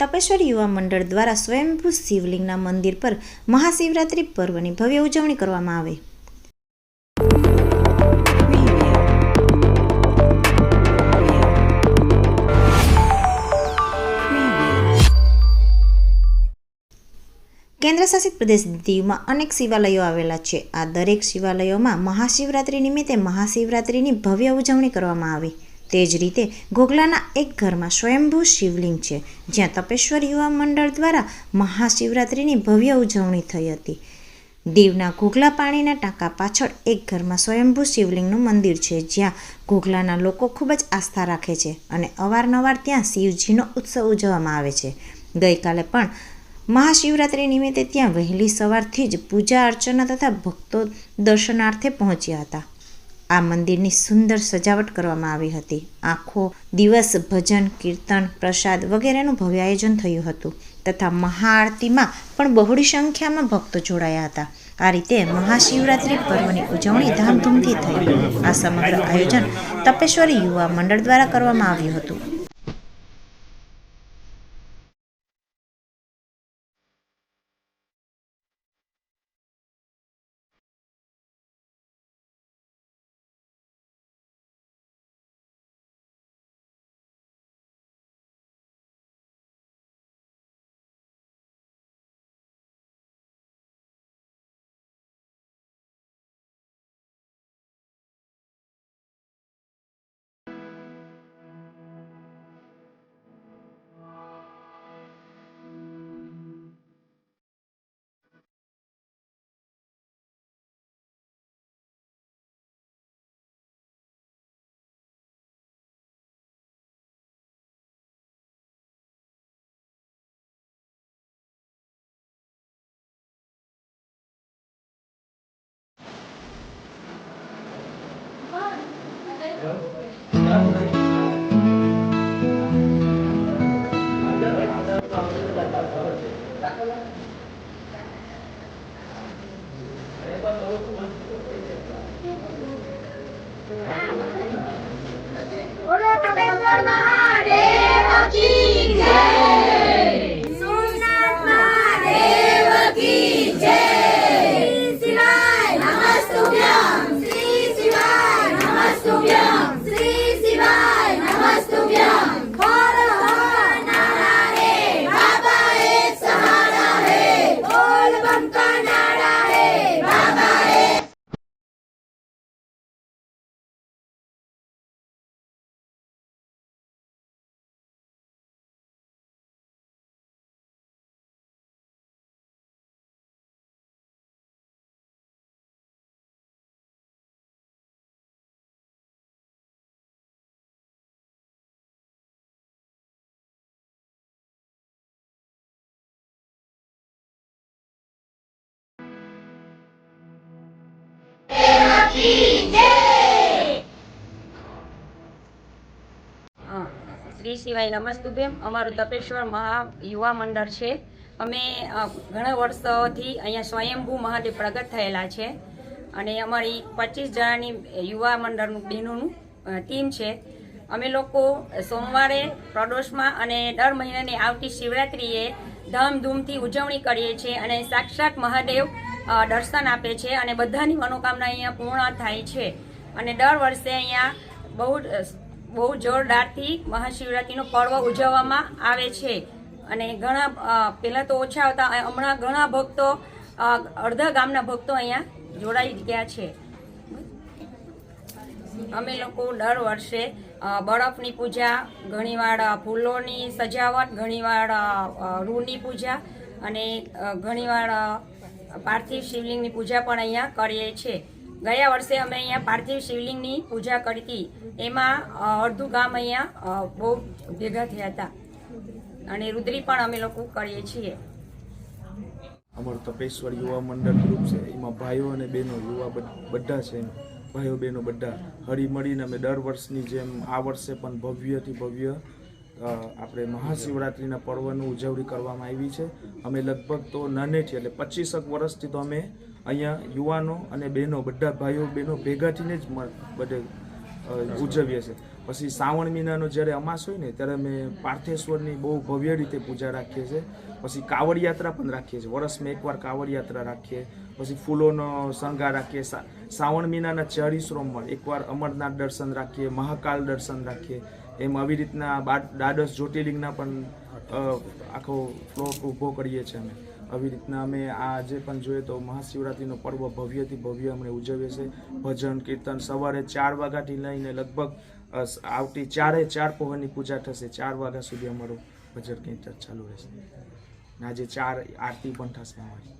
તપેશ્વર યુવા મંડળ દ્વારા સ્વયંભૂ શિવલિંગના મંદિર પર મહાશિવરાત્રિ પર્વની ભવ્ય ઉજવણી કરવામાં આવે. કેન્દ્રશાસિત પ્રદેશ દીવમાં અનેક શિવાલયો આવેલા છે. આ દરેક શિવાલયોમાં મહાશિવરાત્રિ નિમિત્તે મહાશિવરાત્રિની ભવ્ય ઉજવણી કરવામાં આવી. તે જ રીતે ઘોઘલાના એક ઘરમાં સ્વયંભૂ શિવલિંગ છે, જ્યાં તપેશ્વર યુવા મંડળ દ્વારા મહાશિવરાત્રિની ભવ્ય ઉજવણી થઈ હતી. દીવના ઘોઘલા પાણીના ટાંકા પાછળ એક ઘરમાં સ્વયંભૂ શિવલિંગનું મંદિર છે, જ્યાં ઘોઘલાના લોકો ખૂબ જ આસ્થા રાખે છે અને અવારનવાર ત્યાં શિવજીનો ઉત્સવ ઉજવવામાં આવે છે. ગઈકાલે પણ મહાશિવરાત્રિ નિમિત્તે ત્યાં વહેલી સવારથી જ પૂજા અર્ચના તથા ભક્તો દર્શનાર્થે પહોંચ્યા હતા. આ મંદિરની સુંદર સજાવટ કરવામાં આવી હતી. આખો દિવસ ભજન, કીર્તન, પ્રસાદ વગેરેનું ભવ્ય આયોજન થયું હતું તથા મહાઆરતીમાં પણ બહોળી સંખ્યામાં ભક્તો જોડાયા હતા. આ રીતે મહાશિવરાત્રિ પર્વની ઉજવણી ધામધૂમથી થઈ. આ સમગ્ર આયોજન તપેશ્વરી યુવા મંડળ દ્વારા કરવામાં આવ્યું હતું. Obrigado. શ્રી શિવાય નમસ્તુભેમ અમારું તપેશ્વર મહા યુવા મંડળ છે. અમે ઘણા વર્ષોથી અહીંયા સ્વયંભૂ મહાદેવ પ્રગટ થયેલા છે. અને અમારી પચીસ જણાની યુવા મંડળનું, બહેનોનું ટીમ છે. અમે લોકો સોમવારે પ્રદોષમાં અને દર મહિનાની આવતી શિવરાત્રિએ ધામધૂમથી ઉજવણી કરીએ છીએ અને સાક્ષાત મહાદેવ દર્શન આપે છે અને બધાની મનોકામના અહીંયા પૂર્ણ થાય છે. અને દર વર્ષે અહીંયા બહુ બહુ જોરદારથી મહાશિવરાત્રિનો પર્વ ઉજવવામાં આવે છે. અને ઘણા પહેલાં તો ઓછા હતા હમણાં ઘણા ભક્તો અડધા ગામના ભક્તો અહીંયા જોડાઈ ગયા છે. અમે લોકો દર વર્ષે બરફની પૂજા, ઘણીવાર ફૂલોની સજાવટ, ઘણીવાર રૂની પૂજા અને ઘણીવાર પાર્થિવ શિવલિંગની પૂજા પણ અહીંયા કરીએ છીએ. ગયા વર્ષે અમે અહીંયા પાર્થિવ શિવલિંગની પૂજા કરી હતી. એમાં અડધું ગામ અહીંયા બહુ ભેગા થયા હતા. અને રુદ્રી પણ અમે લોકો કરીએ છીએ. અમારું તપેશ્વર યુવા મંડળ ગ્રુપ છે. એમાં ભાઈઓ અને બહેનો, યુવા બધા છે ભાઈઓ, બહેનો બધા હળી મળીને અમે દર વર્ષની જેમ આ વર્ષે પણ ભવ્યથી ભવ્ય આપણે મહાશિવરાત્રિના પર્વનું ઉજવણી કરવામાં આવી છે. અમે લગભગ તો નાનેથી એટલે પચીસક વર્ષથી તો અમે અહીંયા યુવાનો અને બહેનો, બધા ભાઈઓ, બહેનો ભેગા થઈને જ બધે ઉજવીએ છીએ. પછી શ્રાવણ મહિનાનો જ્યારે અમાસ હોય ને, ત્યારે અમે પાર્થેશ્વરની બહુ ભવ્ય રીતે પૂજા રાખીએ છીએ. પછી કાવડ યાત્રા પણ રાખીએ છીએ. વર્ષમાં એકવાર કાવડ યાત્રા રાખીએ. પછી ફૂલોનો શણગાર રાખીએ. શ્રાવણ મહિનાના ચાળીસ રોમમાં એકવાર અમરનાથ દર્શન રાખીએ, મહાકાલ દર્શન રાખીએ. એમ આવી રીતના દ્વાદશ જ્યોતિર્લિંગના પણ આખો ફ્લોટ ઊભો કરીએ છીએ અમે. આવી રીતના અમે આજે પણ જોઈએ તો મહાશિવરાત્રિનો પર્વ ભવ્યથી ભવ્ય અમને ઉજવીએ છીએ. ભજન, કીર્તન, સવારે ચાર વાગ્યાથી લઈને લગભગ આવતી ચારે ચાર પહોરની પૂજા થશે. ચાર વાગ્યા સુધી અમારું ભજન, કીર્તન ચાલુ રહેશે. આજે ચાર આરતી પણ થશે અમારી.